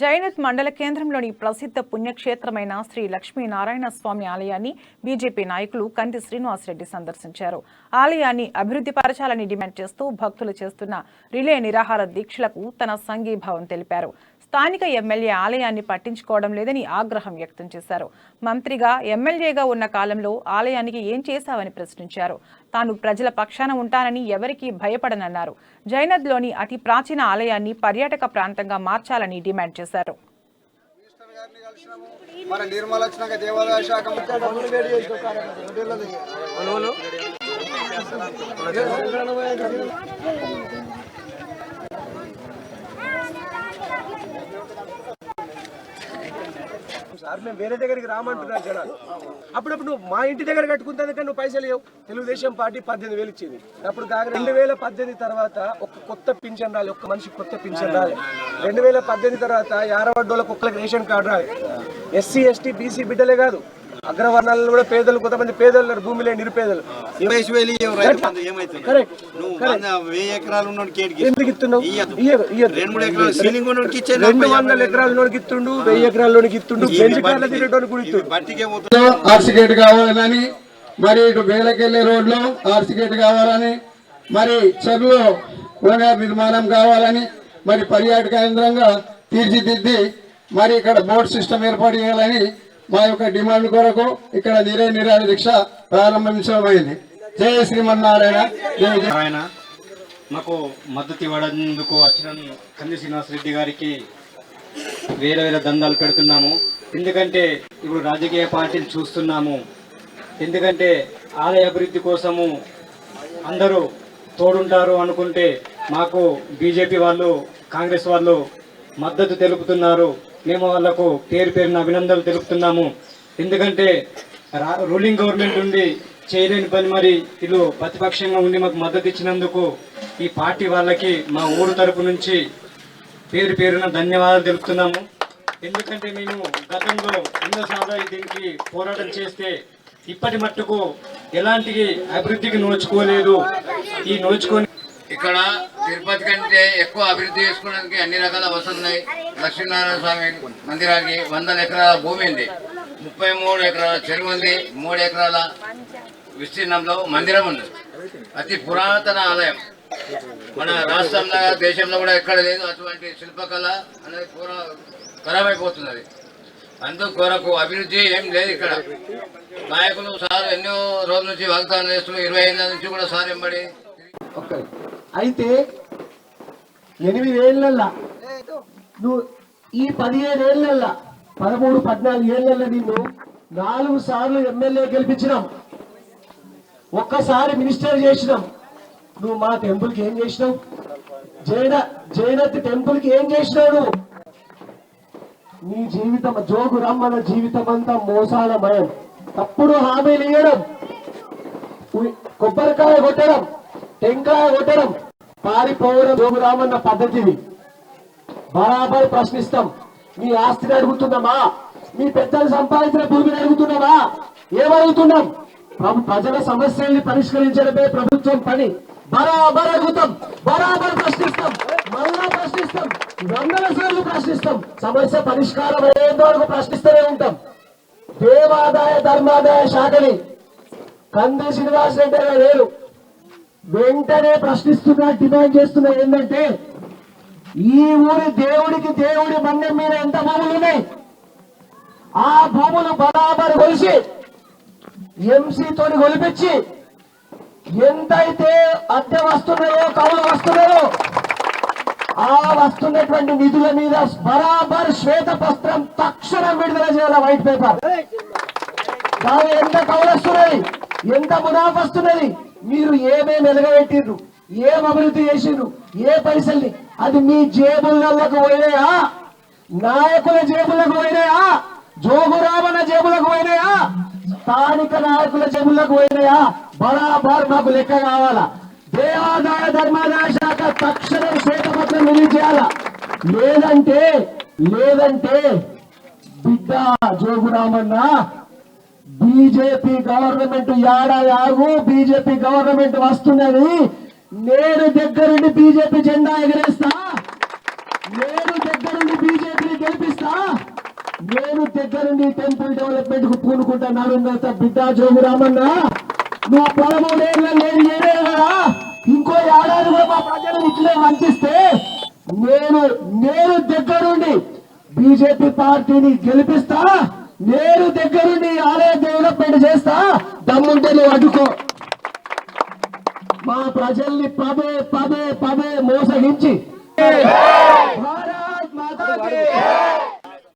జైనత్ మండల కేంద్రంలోని ప్రసిద్ధ పుణ్యక్షేత్రమైన శ్రీ లక్ష్మీనారాయణ స్వామి ఆలయాన్ని బీజేపీ నాయకులు కంది శ్రీనివాసరెడ్డి సందర్శించారు. ఆలయాన్ని అభివృద్ధి పరచాలని డిమాండ్ చేస్తూ భక్తులు చేస్తున్న రిలే నిరాహార దీక్షలకు తన సంఘీభావం తెలిపారు. స్థానిక ఎమ్మెల్యే ఆలయాన్ని పట్టించుకోవడం లేదని ఆగ్రహం వ్యక్తం చేశారు. మంత్రిగా ఎమ్మెల్యేగా ఉన్న కాలంలో ఆలయానికి ఏం చేశావని ప్రశ్నించారు. తాను ప్రజల పక్షాన ఉంటానని ఎవరికీ భయపడనన్నారు. జైనద్లోని అతి ప్రాచీన ఆలయాన్ని పర్యాటక ప్రాంతంగా మార్చాలని డిమాండ్ చేశారు. మన నిర్మల దేవాదాయ శాఖ సార్ మేము వేరే దగ్గరికి రామంటున్నారు జనాలు అప్పుడప్పుడు నువ్వు మా ఇంటి దగ్గర కట్టుకుంటుంది కానీ నువ్వు పైసలు లేవు. తెలుగుదేశం పార్టీ పద్దెనిమిది వేలు ఇచ్చింది. అప్పుడు దాకా రెండు వేల పద్దెనిమిది తర్వాత ఒక కొత్త పింఛన్ రాలి ఒక్క మనిషి కొత్త పింఛన్ రాలి. రెండు వేల పద్దెనిమిది తర్వాత యారవడ్డోళ్ళకి ఒక్కరికి రేషన్ కార్డు రాలి. ఎస్సీ ఎస్టీ బీసీ బిడ్డలే కాదు. అగ్రవర్ణాలలో కూడా పేదలు కొంతమంది పేదలు ఉన్నారు భూమి లేని నిరుపేదలు ఎకరాలు ఎందుకు ఇస్తున్నావు. రెండు మూడు ఎకరాలు వందల ఎకరాలలోనికి ఇస్తుండు వెయ్యి ఎకరాలలోనికి ఇస్తుండు ఆర్సీ గేట్ కావాలని మరి ఇటు వేలకెళ్ళే రోడ్లో ఆర్సీ గేట్ కావాలని మరి చెరువులో కూరగాయల నిర్మాణం కావాలని మరి పర్యాటక కేంద్రంగా తీర్చిదిద్ది మరి ఇక్కడ బోర్డ్ సిస్టమ్ ఏర్పాటు చేయాలని మా యొక్క డిమాండ్ కొరకు ఇక్కడ నిరే నిరాహార దీక్ష ప్రారంభించబడింది. జయ శ్రీమన్నారాయణ. జయ ఆయన మాకు మద్దతు ఇవ్వడందుకు వచ్చిన కంది శ్రీనివాస్ రెడ్డి గారికి వేరే వేరే దందాలు పెడుతున్నాము. ఎందుకంటే ఇప్పుడు రాజకీయ పార్టీలు చూస్తున్నాము. ఎందుకంటే ఆలయ అభివృద్ధి కోసము అందరూ తోడుంటారు అనుకుంటే మాకు బీజేపీ వాళ్ళు కాంగ్రెస్ వాళ్ళు మద్దతు తెలుపుతున్నారు. మేము వాళ్ళకు పేరు పేరున అభినందనలు తెలుపుతున్నాము. ఎందుకంటే రా- రూలింగ్ గవర్నమెంట్ ఉండి చేయలేని పని మరి వీళ్ళు ప్రతిపక్షంగా ఉండి మాకు మద్దతు ఇచ్చినందుకు ఈ పార్టీ వాళ్ళకి మా ఊరు తరపు నుంచి పేరు పేరున ధన్యవాదాలు తెలుపుతున్నాము. ఎందుకంటే మేము గతంలో ఎన్నోసార్లు దీనికి పోరాటం చేస్తే ఇప్పటి మట్టుకు ఎలాంటి అభివృద్ధికి నోచుకోలేదు. ఈ నోచుకొని ఇక్కడ తిరుపతి కంటే ఎక్కువ అభివృద్ధి చేసుకోవడానికి అన్ని రకాల వసతులు ఉన్నాయి లక్ష్మీనారాయణ స్వామి మందిరానికి వందల ఎకరాల భూమి ఉంది. ముప్పై మూడు ఎకరాల చెరువు ఉంది. మూడు ఎకరాల విస్తీర్ణంలో మందిరం ఉంది. అతి పురాతన ఆలయం. మన రాష్ట్రంలో దేశంలో కూడా ఎక్కడ లేదు. అటువంటి శిల్పకళ అనేది పూరా ఖరాబైపోతున్నది అందుకు కొరకు అభివృద్ధి ఏం లేదు ఇక్కడ. నాయకులు సార్ ఎన్నో రోజుల నుంచి వాగ్దానం చేస్తున్నారు. ఇరవై ఐదు నుంచి కూడా సార్ ఎంబడి అయితే ఎనిమిదేళ్ళల్లా. నువ్వు ఈ పదిహేనేళ్ళల్లా పదమూడు పద్నాలుగు ఏళ్ళల్లో నిన్ను నాలుగు సార్లు ఎమ్మెల్యే గెలిపించినాం. ఒక్కసారి మినిస్టర్ చేసినాం. నువ్వు మా టెంపుల్కి ఏం చేసినావు? జైన జైనత్ టెంపుల్కి ఏం చేసినావు? నువ్వు నీ జీవితం జోగు రమ్మన జీవితం అంతా మోసాలమయం. తప్పుడు హామీలు ఇవ్వడం కొబ్బరికాయ కొట్టడం టెంకాయ కొట్టడం. పారిపోవడం రోగురామన్న పద్ధతిది బరాబర్ ప్రశ్నిస్తాం. మీ ఆస్తిని అడుగుతున్నామా మీ పెద్దలు సంపాదించిన భూమిని అడుగుతున్నామా ఏమడుగుతున్నాం? ప్రభు ప్రజల సమస్యల్ని పరిష్కరించడమే ప్రభుత్వం పని. బరాబర్ అడుగుతాం. బరాబర్ ప్రశ్నిస్తాం. మళ్ళా ప్రశ్నిస్తాం. వందల సార్లు ప్రశ్నిస్తాం. సమస్య పరిష్కారం అయ్యేంత వరకు ప్రశ్నిస్తూనే ఉంటాం. దేవాదాయ ధర్మాదాయ శాఖని. కంది శ్రీనివాస్ రెడ్డి గారు వెంటనే ప్రశ్నిస్తున్నా డిమాండ్ చేస్తున్నా ఏంటంటే ఈ ఊరి దేవుడికి దేవుడి మందం మీద ఎంత భూములు ఉన్నాయి? ఆ భూములు బరాబర్ కొలిసి ఎంసీతో తోని కొలిపించి ఎంతైతే అద్దె వస్తున్నాయో కవులు వస్తున్నాయో ఆ వస్తున్నటువంటి నిధుల మీద బరాబర్ శ్వేత పత్రం తక్షణం విడుదల చేయాలి వైట్ పేపర్ దాని ఎంత వస్తున్నది ఎంత మునాఫా వస్తున్నది? మీరు ఏమేమి ఎలగబెట్టిర్రు? ఏం అభివృద్ధి చేసిండ్రు? ఏ పైసల్ని అది మీ జేబులకు పోయినాయా? నాయకుల జేబులకు పోయినాయా? జోగురామన్న జేబులకు పోయినాయా? స్థానిక నాయకుల జేబులకు పోయినాయా? బరాబర్ మాకు లెక్క కావాలా? దేవాదాయ ధర్మాదాయ శాఖ తక్షణం శ్వేతపత్రం రిలీజ్ చేయాలా? లేదంటే లేదంటే బిడ్డ జోగురామన్న బీజేపీ గవర్నమెంట్ యాడా ఆగు బీజేపీ గవర్నమెంట్ వస్తున్నది. నేను దగ్గరుండి బీజేపీ జెండా ఎగరేస్తా. నేను దగ్గరుండి బీజేపీని గెలిపిస్తా. నేను దగ్గరుండి టెంపుల్ డెవలప్మెంట్కు పూనుకుంటా నేత బిడ్డా జోగు రామన్న. నువ్వు పదమూడేళ్ళ నేను ఏడే కదా? ఇంకో ఏడాది కూడా మా ప్రజలు ఇట్లే వంచిస్తే నేను నేను దగ్గరుండి బీజేపీ పార్టీని గెలిపిస్తా. నేను దగ్గరుండి ఆలయ డెవలప్మెంట్ చేస్తా దమ్ముంటే నువ్వు అడ్డుకో. మా ప్రజల్ని పదే పదే పదే మోసగించి